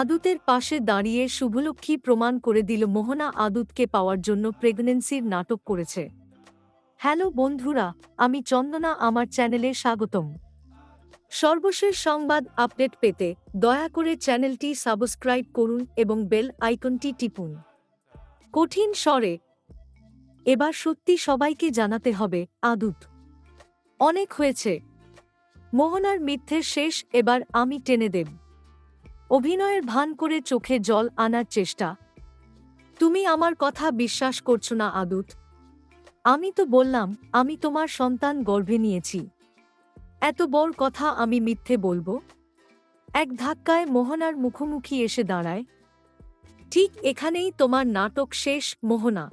আদুতের পাশে দাঁড়িয়ে শুভলক্ষ্মী প্রমাণ করে দিল মোহনা আদুতকে পাওয়ার জন্য প্রেগন্যান্সির নাটক করেছে। হ্যালো বন্ধুরা, আমি চন্দনা, আমার চ্যানেলে স্বাগতম। সর্বশেষ সংবাদ আপডেট পেতে দয়া করে চ্যানেলটি সাবস্ক্রাইব করুন এবং বেল আইকনটি টিপুন। কঠিন স্বরে, এবার সত্যি সবাইকে জানাতে হবে আদুত। অনেক হয়েছে। মোহনার মিথ্যের শেষ, এবার আমি টেনে দেব। অভিনয়ের ভান করে চোখে জল আনার চেষ্টা। তুমি আমার কথা বিশ্বাস করছ না, আদুত। আমি তো বললাম, আমি তোমার সন্তান গর্ভে নিয়েছি। এত বড় কথা আমি মিথ্যে বলব? এক ধাক্কায় মোহনার মুখোমুখি এসে দাঁড়ায়। ঠিক এখানেই তোমার নাটক শেষ, মোহনা।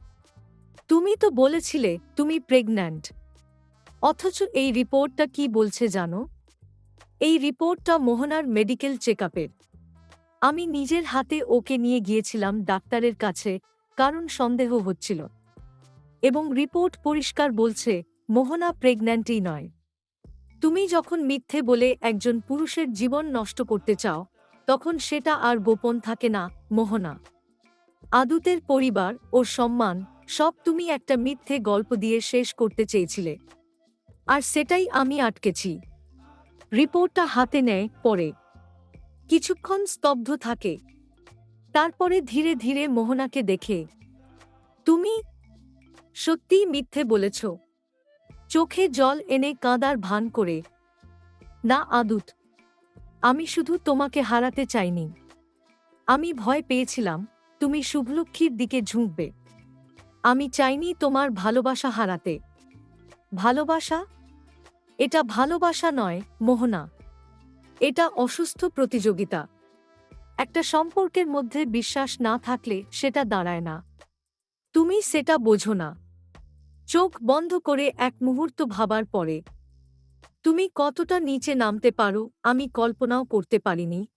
তুমি তো বলেছিলে, তুমি প্রেগন্যান্ট। অথচ এই রিপোর্টটা কি বলছে জানো? এই রিপোর্টটা মোহনার মেডিকেল চেকআপের। আমি নিজের হাতে ওকে নিয়ে গিয়েছিলাম ডাক্তারের কাছে, কারণ সন্দেহ হচ্ছিল। এবং রিপোর্ট পরিষ্কার বলছে, মোহনা প্রেগন্যান্টই নয়। তুমি যখন মিথ্যে বলে একজন পুরুষের জীবন নষ্ট করতে চাও, তখন সেটা আর গোপন থাকে না, মোহনা। আদুতের পরিবার ও সম্মান, সব তুমি একটা মিথ্যে গল্প দিয়ে শেষ করতে চেয়েছিলে। আর সেটাই আমি আটকেছি। রিপোর্টটা হাতে নেয় পরে। কিছুক্ষণ স্তব্ধ থাকে। তারপরে ধীরে ধীরে মোহনাকে দেখে, তুমি সত্যিই মিথ্যে বলেছ। চোখে জল এনে কাঁদার ভান করে। না, আদুত, আমি শুধু তোমাকে হারাতে চাইনি। আমি ভয় পেয়েছিলাম, তুমি শুভলক্ষ্মীর দিকে ঝুঁকবে। আমি চাইনি তোমার ভালোবাসা হারাতে। ভালোবাসা? এটা ভালোবাসা নয়, মোহনা। এটা অসুস্থ প্রতিযোগিতা। একটা সম্পর্কের মধ্যে বিশ্বাস না থাকলে সেটা দাঁড়ায় না। তুমি সেটা বোঝো না। চোখ বন্ধ করে এক মুহূর্ত ভাবার পরে, তুমি কতটা নিচে নামতে পারো, আমি কল্পনাও করতে পারিনি।